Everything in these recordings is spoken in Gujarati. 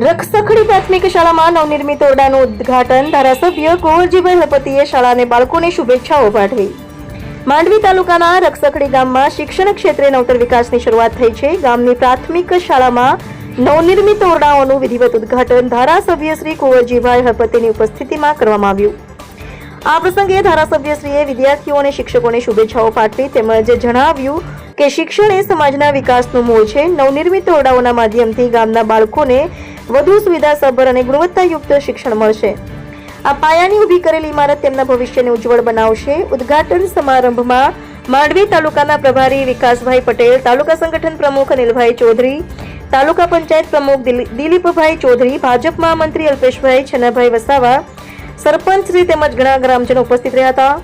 રક્ષખડી પ્રાથમિક શાળામાં નવનિર્મિત ઓરડાનું ઉદ્ઘાટન ધારાસભ્ય કુંવરજીભાઈ હળપતિએ શાળાને બાળકોને શુભેચ્છાઓ પાઠવી. માંડવી તાલુકાના રક્ષખડી ગામમાં શિક્ષણ ક્ષેત્રે નવતર વિકાસની શરૂઆત થઈ છે. ગામની પ્રાથમિક શાળામાં નવનિર્મિત ઓરડાઓનું વિધિવત ઉદ્ઘાટન ધારાસભ્ય શ્રી કુંવરજીભાઈ હળપતિની ઉપસ્થિતિમાં કરવામાં આવ્યું. આ પ્રસંગે ધારાસભ્યશ્રીએ વિદ્યાર્થીઓ અને શિક્ષકોને શુભેચ્છાઓ પાઠવી તેમજ જણાવ્યું કે શિક્ષણ એ સમાજના વિકાસનું મૂળ છે. નવનિર્મિત ઓરડાઓના માધ્યમથી ગામના બાળકોને વધુ સુવિધાસભર અને ગુણવત્તાયુક્ત શિક્ષણ મળશે. આ પાયાની ઊભી કરેલી ઇમારત તેમના ભવિષ્યને ઉજ્જવળ બનાવશે. ઉદ્ઘાટન સમારંભમાં માંડવી તાલુકાના પ્રભારી વિકાસભાઈ પટેલ, તાલુકા સંગઠન પ્રમુખ અનિલભાઈ ચૌધરી, તાલુકા પંચાયત પ્રમુખ દિલી- દિલીપભાઈ ચૌધરી, ભાજપ મહામંત્રી અલ્પેશભાઈ છનાભાઈ વસાવા, સરપંચ શ્રી તેમજ ઘણા ગ્રામજનો ઉપસ્થિત રહ્યા હતા.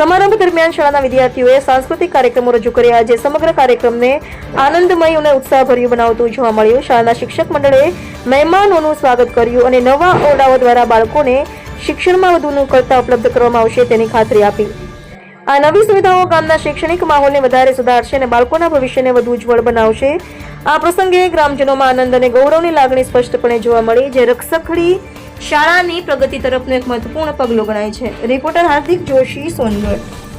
સમારંભ દરમિયાન શાળાના વિદ્યાર્થીઓએ સાંસ્કૃતિક કાર્યક્રમો રજૂ કર્યા જે સમગ્ર કાર્યક્રમને આનંદમય અને ઉત્સાહભર્યું બનાવતું જોવા મળ્યું. શાળાના શિક્ષક મંડળે મહેમાનોનું સ્વાગત કર્યું અને નવા ઓરડાઓ દ્વારા બાળકોને શિક્ષણમાં વધુ અનુકૂળતા ઉપલબ્ધ કરવામાં આવશે તેની ખાતરી આપી. આ નવી સુવિધાઓ ગામના શૈક્ષણિક માહોલને વધારે સુધારશે અને બાળકોના ભવિષ્યને વધુ ઉજ્જવળ બનાવશે. આ પ્રસંગે ગ્રામજનોમાં આનંદ અને ગૌરવની લાગણી સ્પષ્ટપણે જોવા મળી, જે રક્ષખડી શાળાની પ્રગતિ તરફનું એક મહત્વપૂર્ણ પગલું ગણાય છે. રિપોર્ટર હાર્દિક જોશી સોનગઢ.